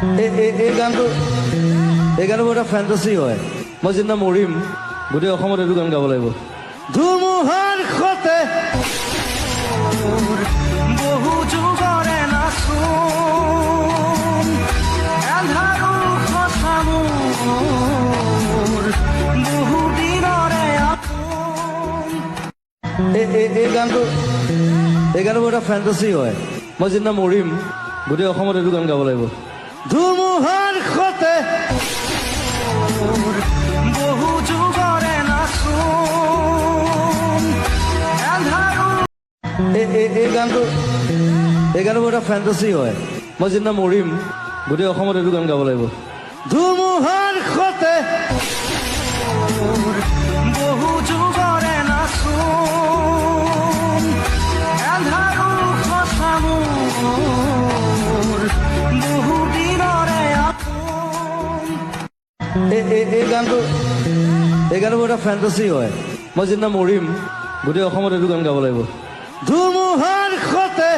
এই- গানটো এই গানটো এটা ফেণ্টাচি হয়। মই যিদিনা মৰিম গোটেই অসমত এইটো গান গাব লাগিব। ধুমুহাৰ সতে বহু যুগৰে এই গানটো এই গানটো এটা ফেণ্টাচি হয়। মই যিদিনা মৰিম গোটেই অসমত এইটো গান গাব লাগিব। ধুমুহাৰ খতে বহু এই- গানটো এই গানটো এটা ফেণ্টাচি হয়। মই যিদিনা মৰিম গোটেই অসমত এইটো গান গাব লাগিব। ধুমুহাৰ সতে এই এই এই গানটো এই গানটো এটা ফেণ্টাচি হয়। মই যিদিনা মৰিম গোটেই অসমত এইটো গান গাব লাগিব। ধুমুহাৰ সতে